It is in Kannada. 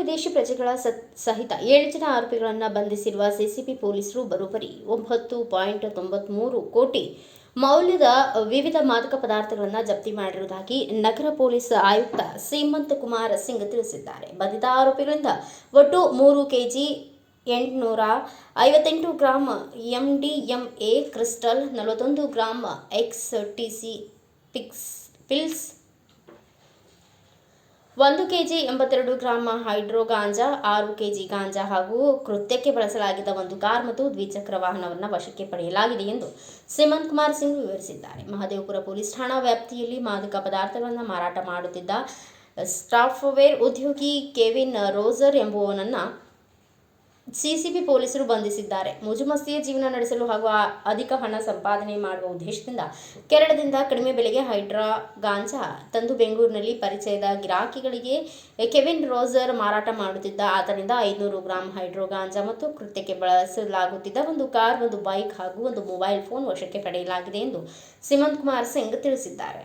ವಿದೇಶಿ ಪ್ರಜೆಗಳ ಸಹಿತ ಏಳು ಜನ ಆರೋಪಿಗಳನ್ನು ಬಂಧಿಸಿರುವ ಸಿಸಿಬಿ ಪೊಲೀಸರು ಬರೋಬ್ಬರಿ. ಒಂಬತ್ತು ಪಾಯಿಂಟ್ ತೊಂಬತ್ಮೂರು ಕೋಟಿ ಮೌಲ್ಯದ ವಿವಿಧ ಮಾದಕ ಪದಾರ್ಥಗಳನ್ನು ಜಪ್ತಿ ಮಾಡಿರುವುದಾಗಿ ನಗರ ಪೊಲೀಸ್ ಆಯುಕ್ತ ಸೀಮಂತ್ ಕುಮಾರ್ ಸಿಂಗ್ ತಿಳಿಸಿದ್ದಾರೆ. ಬಂಧಿತ ಆರೋಪಿಗಳಿಂದ ಒಟ್ಟು ಮೂರು ಕೆಜಿ ಎಂಟುನೂರ ಐವತ್ತೆಂಟು gram M D M A crystal, ನಲವತ್ತೊಂದು gram X T C pics, pills ಒಂದು ಕೆಜಿ ಎಂಬತ್ತೆರಡು ಗ್ರಾಮ ಹೈಡ್ರೋ ಗಾಂಜಾ, ಆರು ಕೆಜಿ ಗಾಂಜಾ ಹಾಗೂ ಕೃತ್ಯಕ್ಕೆ ಬಳಸಲಾಗಿದ್ದ ಒಂದು ಕಾರ್ ಮತ್ತು ದ್ವಿಚಕ್ರ ವಾಹನವನ್ನು ವಶಕ್ಕೆ ಪಡೆಯಲಾಗಿದೆ ಎಂದು ಸಿಮಂತ್ ಕುಮಾರ್ ಸಿಂಗ್ ವಿವರಿಸಿದ್ದಾರೆ. ಮಹದೇವಪುರ ಪೊಲೀಸ್ ಠಾಣಾ ವ್ಯಾಪ್ತಿಯಲ್ಲಿ ಮಾದಕ ಪದಾರ್ಥಗಳನ್ನು ಮಾರಾಟ ಮಾಡುತ್ತಿದ್ದ ಸಾಫ್ಟ್ವೇರ್ ಉದ್ಯೋಗಿ ಕೆವಿನ್ ರೋಜರ್ ಎಂಬುವನನ್ನು ಸಿಸಿಬಿ ಪೊಲೀಸರು ಬಂಧಿಸಿದ್ದಾರೆ. ಮುಜುಮಸ್ತಿಯ ಜೀವನ ನಡೆಸಲು ಹಾಗೂ ಅಧಿಕ ಹಣ ಸಂಪಾದನೆ ಮಾಡುವ ಉದ್ದೇಶದಿಂದ ಕೇರಳದಿಂದ ಕಡಿಮೆ ಬೆಲೆಗೆ ಹೈಡ್ರಾ ಗಾಂಜಾ ತಂದು ಬೆಂಗಳೂರಿನಲ್ಲಿ ಪರಿಚಯದ ಗಿರಾಕಿಗಳಿಗೆ ಕೆವಿನ್ ರೋಜರ್ ಮಾರಾಟ ಮಾಡುತ್ತಿದ್ದ ಆತನಿಂದ ಐನೂರು ಗ್ರಾಂ ಹೈಡ್ರೋ ಗಾಂಜಾ ಮತ್ತು ಕೃತ್ಯಕ್ಕೆ ಬಳಸಲಾಗುತ್ತಿದ್ದ ಒಂದು ಕಾರ್, ಒಂದು ಬೈಕ್ ಹಾಗೂ ಒಂದು ಮೊಬೈಲ್ ಫೋನ್ ವಶಕ್ಕೆ ಪಡೆಯಲಾಗಿದೆ ಎಂದು ಸಿಮಂತ್ ಕುಮಾರ್ ಸಿಂಗ್ ತಿಳಿಸಿದ್ದಾರೆ.